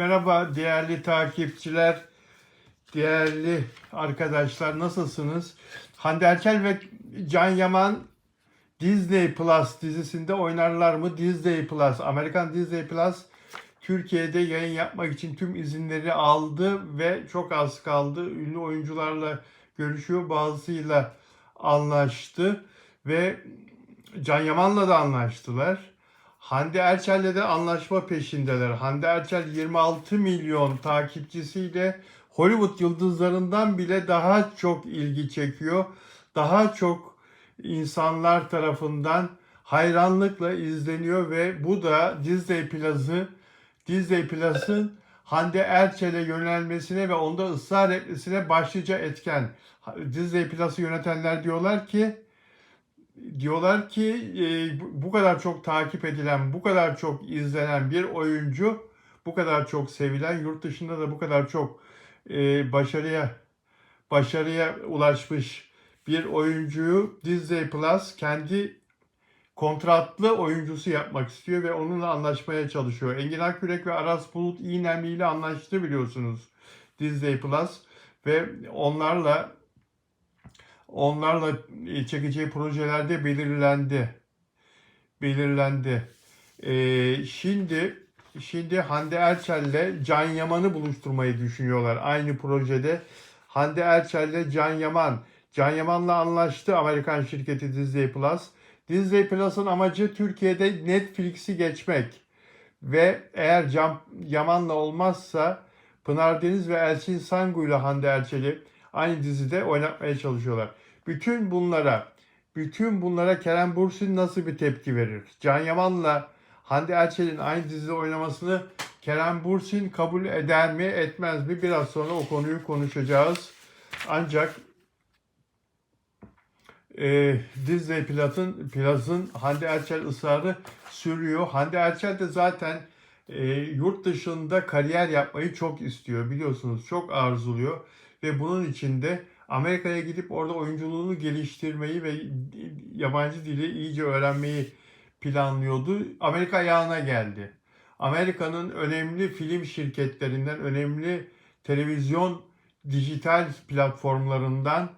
Merhaba değerli takipçiler, değerli arkadaşlar nasılsınız? Hande Erçel ve Can Yaman Disney Plus dizisinde oynarlar mı? Disney Plus, Amerikan Disney Plus Türkiye'de yayın yapmak için tüm izinleri aldı ve çok az kaldı. Ünlü oyuncularla görüşüyor, bazısıyla anlaştı ve Can Yaman'la da anlaştılar. Hande Erçel'le de anlaşma peşindeler. Hande Erçel 26 milyon takipçisiyle Hollywood yıldızlarından bile daha çok ilgi çekiyor. Daha çok insanlar tarafından hayranlıkla izleniyor ve bu da Disney Plus'ı Disney Plus'ın Hande Erçel'e yönelmesine ve onda ısrar etmesine başlıca etken. Disney Plus'ı yönetenler diyorlar ki diyorlar ki e, bu- kadar çok takip edilen, bu kadar çok izlenen bir oyuncu, bu kadar çok sevilen, yurt dışında da bu kadar çok e, başarıya başarıya ulaşmış bir oyuncuyu Disney Plus kendi kontratlı oyuncusu yapmak istiyor ve onunla anlaşmaya çalışıyor. Engin Akyürek ve Aras Bulut İynemli ile anlaştı biliyorsunuz Disney Plus ve onlarla onlarla çekeceği projelerde belirlendi. Belirlendi. Ee, şimdi şimdi Hande Erçel'le Can Yaman'ı buluşturmayı düşünüyorlar aynı projede. Hande Erçel'le Can Yaman. Can Yaman'la anlaştı Amerikan şirketi Disney Plus. Disney Plus'ın amacı Türkiye'de Netflix'i geçmek. Ve eğer Can Yaman'la olmazsa Pınar Deniz ve Elçin Sangu ile Hande Erçel'i aynı dizide oynatmaya çalışıyorlar. Bütün bunlara, bütün bunlara Kerem Bürsin nasıl bir tepki verir? Can Yaman'la Hande Erçel'in aynı dizide oynamasını Kerem Bürsin kabul eder mi, etmez mi? Biraz sonra o konuyu konuşacağız. Ancak e, Disney Plus'ın Plus'ın Hande Erçel ısrarı sürüyor. Hande Erçel de zaten e, yurt dışında kariyer yapmayı çok istiyor. Biliyorsunuz çok arzuluyor ve bunun için de Amerika'ya gidip orada oyunculuğunu geliştirmeyi ve yabancı dili iyice öğrenmeyi planlıyordu. Amerika ayağına geldi. Amerika'nın önemli film şirketlerinden, önemli televizyon dijital platformlarından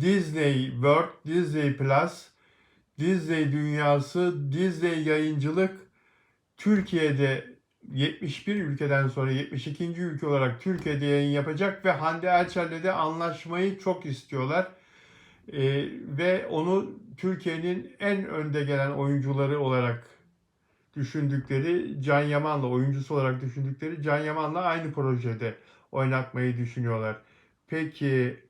Disney World, Disney Plus, Disney Dünyası, Disney Yayıncılık Türkiye'de 71 ülkeden sonra 72. ülke olarak Türkiye'de yayın yapacak ve Hande Erçel'le de anlaşmayı çok istiyorlar. Ee, ve onu Türkiye'nin en önde gelen oyuncuları olarak düşündükleri Can Yaman'la, oyuncusu olarak düşündükleri Can Yaman'la aynı projede oynatmayı düşünüyorlar. Peki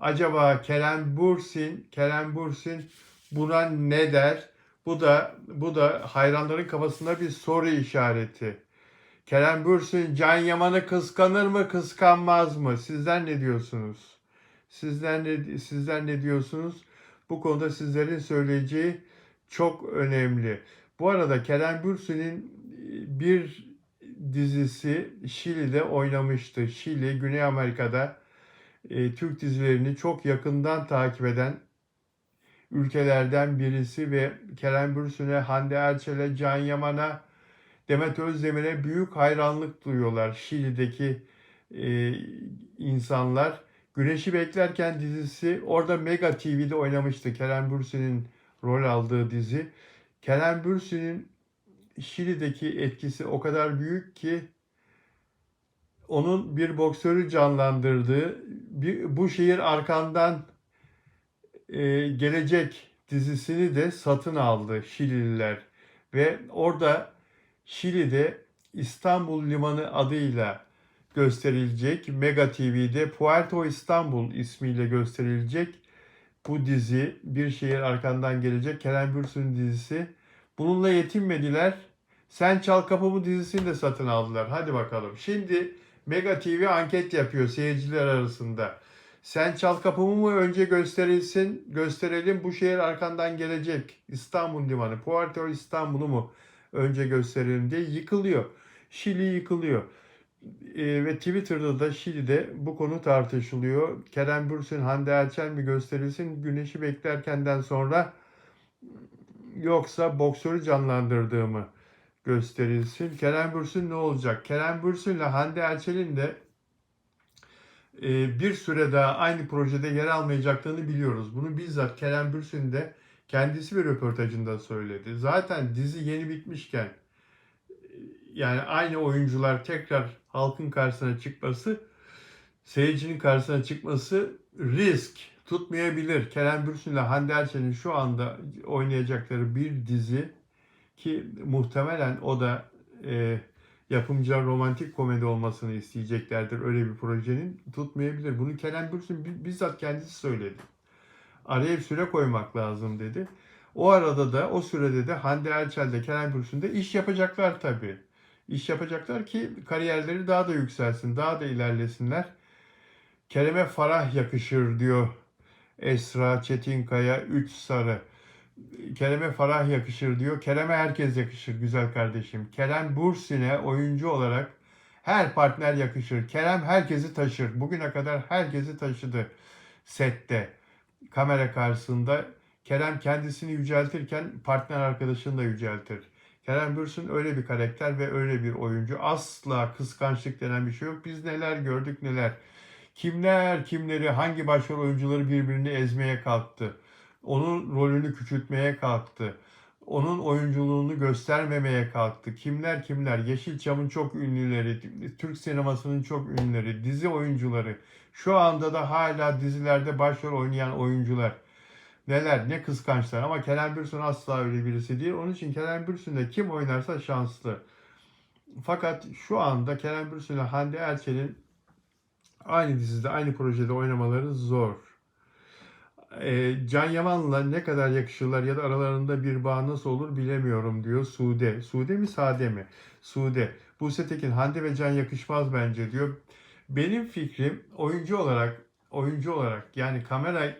acaba Kerem Bürsin, Kerem Bürsin buna ne der? Bu da bu da hayranların kafasında bir soru işareti. Kerem Bürsin Can Yaman'ı kıskanır mı, kıskanmaz mı? Sizler ne diyorsunuz? Sizler ne sizler ne diyorsunuz? Bu konuda sizlerin söyleyeceği çok önemli. Bu arada Kerem Bürsin'in bir dizisi Şili'de oynamıştı. Şili, Güney Amerika'da e, Türk dizilerini çok yakından takip eden ülkelerden birisi ve Kerem Bürsin'e, Hande Erçel'e, Can Yaman'a, Demet Özdemir'e büyük hayranlık duyuyorlar Şili'deki e, insanlar. Güneşi Beklerken dizisi orada Mega TV'de oynamıştı. Kerem Bürsin'in rol aldığı dizi. Kerem Bürsin'in Şili'deki etkisi o kadar büyük ki onun bir boksörü canlandırdığı bir, bu şehir arkandan e, gelecek dizisini de satın aldı Şilililer ve orada Şili'de İstanbul Limanı adıyla gösterilecek Mega TV'de Puerto İstanbul ismiyle gösterilecek bu dizi Bir Şehir Arkandan Gelecek Kerem Bürsin dizisi. Bununla yetinmediler. Sen Çal Kapımı dizisini de satın aldılar. Hadi bakalım. Şimdi Mega TV anket yapıyor seyirciler arasında. Sen Çal Kapımı mı önce gösterilsin, gösterelim bu şehir arkandan gelecek. İstanbul Limanı, Puerto İstanbul'u mu önce gösterelim diye yıkılıyor. Şili yıkılıyor. Ee, ve Twitter'da da Şili'de bu konu tartışılıyor. Kerem Bürsin, Hande Erçel mi gösterilsin güneşi beklerkenden sonra yoksa boksörü canlandırdığımı gösterilsin. Kerem Bürsin ne olacak? Kerem Bürsin ile Hande Erçel'in de e, bir süre daha aynı projede yer almayacaklarını biliyoruz. Bunu bizzat Kerem Bürsin de kendisi bir röportajında söyledi. Zaten dizi yeni bitmişken e, yani aynı oyuncular tekrar halkın karşısına çıkması, seyircinin karşısına çıkması risk tutmayabilir. Kerem Bürsin ile Hande Erçel'in şu anda oynayacakları bir dizi ki muhtemelen o da e, yapımcılar romantik komedi olmasını isteyeceklerdir öyle bir projenin tutmayabilir. Bunu Kerem Bürsin bi- bizzat kendisi söyledi. Araya bir süre koymak lazım dedi. O arada da o sürede de Hande Erçel de Kerem Bürsin de iş yapacaklar tabii. İş yapacaklar ki kariyerleri daha da yükselsin, daha da ilerlesinler. Kerem'e Farah yakışır diyor Esra Çetinkaya Üç Sarı. Kerem'e Farah yakışır diyor. Kerem'e herkes yakışır güzel kardeşim. Kerem Bursin'e oyuncu olarak her partner yakışır. Kerem herkesi taşır. Bugüne kadar herkesi taşıdı sette. Kamera karşısında Kerem kendisini yüceltirken partner arkadaşını da yüceltir. Kerem Bürsin öyle bir karakter ve öyle bir oyuncu. Asla kıskançlık denen bir şey yok. Biz neler gördük neler. Kimler kimleri hangi başrol oyuncuları birbirini ezmeye kalktı. Onun rolünü küçültmeye kalktı. Onun oyunculuğunu göstermemeye kalktı. Kimler kimler? Yeşilçam'ın çok ünlüleri, Türk sinemasının çok ünlüleri, dizi oyuncuları. Şu anda da hala dizilerde başrol oynayan oyuncular. Neler, ne kıskançlar ama Kerem Bürsin asla öyle birisi değil. Onun için Kerem Bürsin'de kim oynarsa şanslı. Fakat şu anda Kerem Bürsin ile Hande Erçel'in aynı dizide, aynı projede oynamaları zor. E, Can Yaman'la ne kadar yakışırlar ya da aralarında bir bağ nasıl olur bilemiyorum diyor Sude. Sude mi Sade mi? Sude. Buse Tekin, Hande ve Can yakışmaz bence diyor. Benim fikrim oyuncu olarak oyuncu olarak yani kamera e,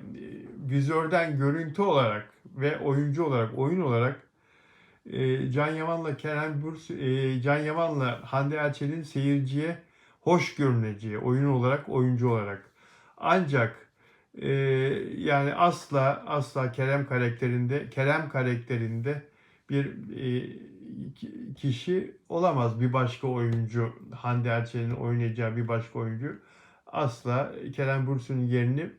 vizörden görüntü olarak ve oyuncu olarak oyun olarak e, Can Yaman'la Kerem Bürs e, Can Yaman'la Hande Erçel'in seyirciye hoş görüneceği oyun olarak oyuncu olarak. Ancak ee, yani asla asla Kerem karakterinde Kerem karakterinde bir e, ki- kişi olamaz bir başka oyuncu Hande Erçel'in oynayacağı bir başka oyuncu asla Kerem Bürsin'in yerini e,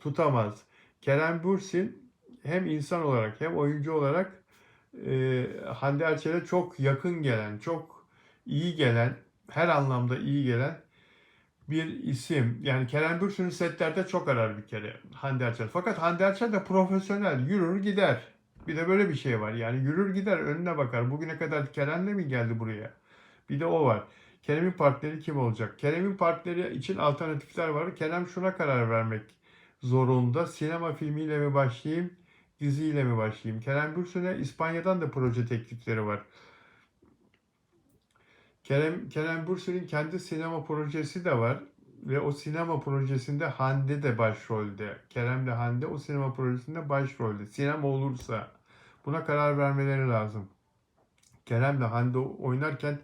tutamaz. Kerem Bürsin hem insan olarak hem oyuncu olarak e, Hande Erçel'e çok yakın gelen, çok iyi gelen, her anlamda iyi gelen bir isim. Yani Kerem Bürsin'i setlerde çok arar bir kere Hande Erçel. Fakat Hande Erçel de profesyonel. Yürür gider. Bir de böyle bir şey var. Yani yürür gider önüne bakar. Bugüne kadar Kerem'le mi geldi buraya? Bir de o var. Kerem'in partneri kim olacak? Kerem'in partneri için alternatifler var. Kerem şuna karar vermek zorunda. Sinema filmiyle mi başlayayım, diziyle mi başlayayım? Kerem Bürsin'e İspanya'dan da proje teklifleri var. Kerem, Kerem Bürsin'in kendi sinema projesi de var. Ve o sinema projesinde Hande de başrolde. Kerem'le Hande o sinema projesinde başrolde. Sinema olursa buna karar vermeleri lazım. Kerem'le Hande oynarken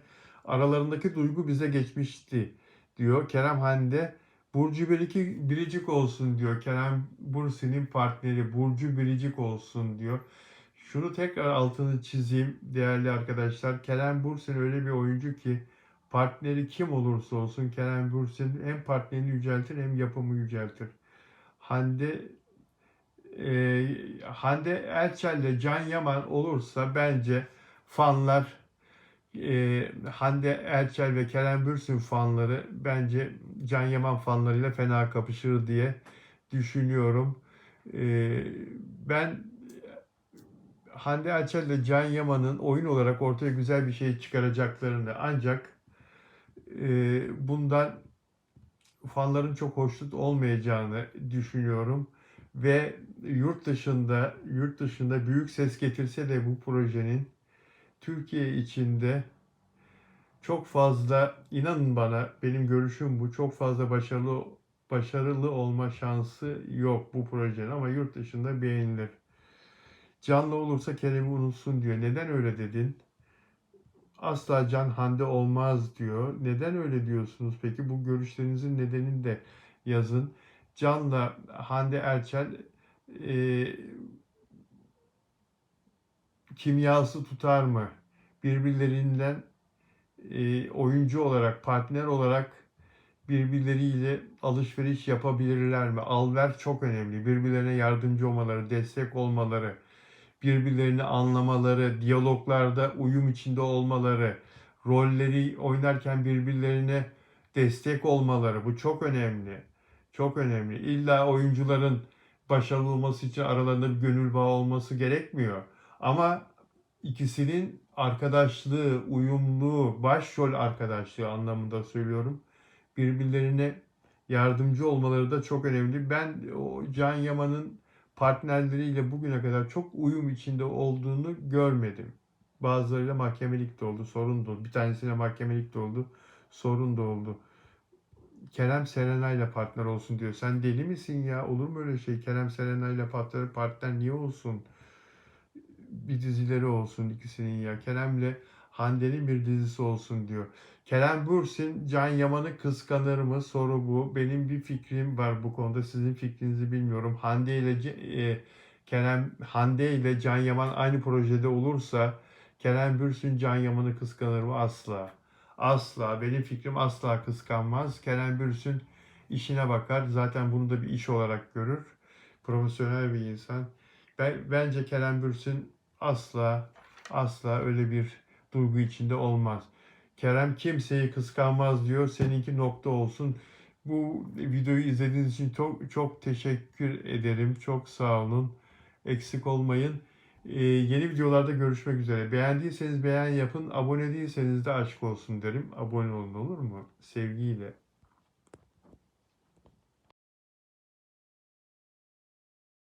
aralarındaki duygu bize geçmişti diyor. Kerem Hande Burcu Biricik, Biricik olsun diyor. Kerem Bürsin'in partneri Burcu Biricik olsun diyor. Şunu tekrar altını çizeyim değerli arkadaşlar. Kerem Bürsin öyle bir oyuncu ki partneri kim olursa olsun Kerem Bürsin hem partnerini yüceltir hem yapımı yüceltir. Hande e, Hande Erçel ile Can Yaman olursa bence fanlar e, Hande Erçel ve Kerem Bürsin fanları bence Can Yaman fanlarıyla fena kapışır diye düşünüyorum. E, ben Hande Erçel ile Can Yaman'ın oyun olarak ortaya güzel bir şey çıkaracaklarını ancak e, bundan fanların çok hoşnut olmayacağını düşünüyorum ve yurt dışında yurt dışında büyük ses getirse de bu projenin Türkiye içinde çok fazla inanın bana benim görüşüm bu çok fazla başarılı başarılı olma şansı yok bu projenin ama yurt dışında beğenilir. Canlı olursa Kerem'i unutsun diyor. Neden öyle dedin? Asla Can Hande olmaz diyor. Neden öyle diyorsunuz? Peki bu görüşlerinizin nedenini de yazın. Can'la Hande Erçel e, kimyası tutar mı? birbirlerinden e, oyuncu olarak, partner olarak birbirleriyle alışveriş yapabilirler mi? Alver çok önemli. Birbirlerine yardımcı olmaları, destek olmaları, birbirlerini anlamaları, diyaloglarda uyum içinde olmaları, rolleri oynarken birbirlerine destek olmaları. Bu çok önemli. Çok önemli. İlla oyuncuların başarılı olması için aralarında bir gönül bağı olması gerekmiyor. Ama ikisinin arkadaşlığı, uyumlu, başrol arkadaşlığı anlamında söylüyorum. Birbirlerine yardımcı olmaları da çok önemli. Ben o Can Yaman'ın partnerleriyle bugüne kadar çok uyum içinde olduğunu görmedim. Bazılarıyla mahkemelik de oldu, sorun da oldu. Bir tanesine mahkemelik de oldu, sorun da oldu. Kerem Serenay'la partner olsun diyor. Sen deli misin ya? Olur mu öyle şey? Kerem Serenay'la partner, partner niye olsun? Bir dizileri olsun ikisinin ya. Kerem'le Hande'nin bir dizisi olsun diyor. Kerem Bürsin, Can Yaman'ı kıskanır mı? Soru bu. Benim bir fikrim var bu konuda. Sizin fikrinizi bilmiyorum. Hande ile e, Kerem Hande ile Can Yaman aynı projede olursa Kerem Bürsin Can Yaman'ı kıskanır mı? Asla. Asla. Benim fikrim asla kıskanmaz. Kerem Bürsin işine bakar. Zaten bunu da bir iş olarak görür. Profesyonel bir insan. Ben, bence Kerem Bürsin asla asla öyle bir duygu içinde olmaz. Kerem kimseyi kıskanmaz diyor. Seninki nokta olsun. Bu videoyu izlediğiniz için çok çok teşekkür ederim. Çok sağ olun. Eksik olmayın. Ee, yeni videolarda görüşmek üzere. Beğendiyseniz beğen yapın. Abone değilseniz de aşk olsun derim. Abone olun olur mu? Sevgiyle.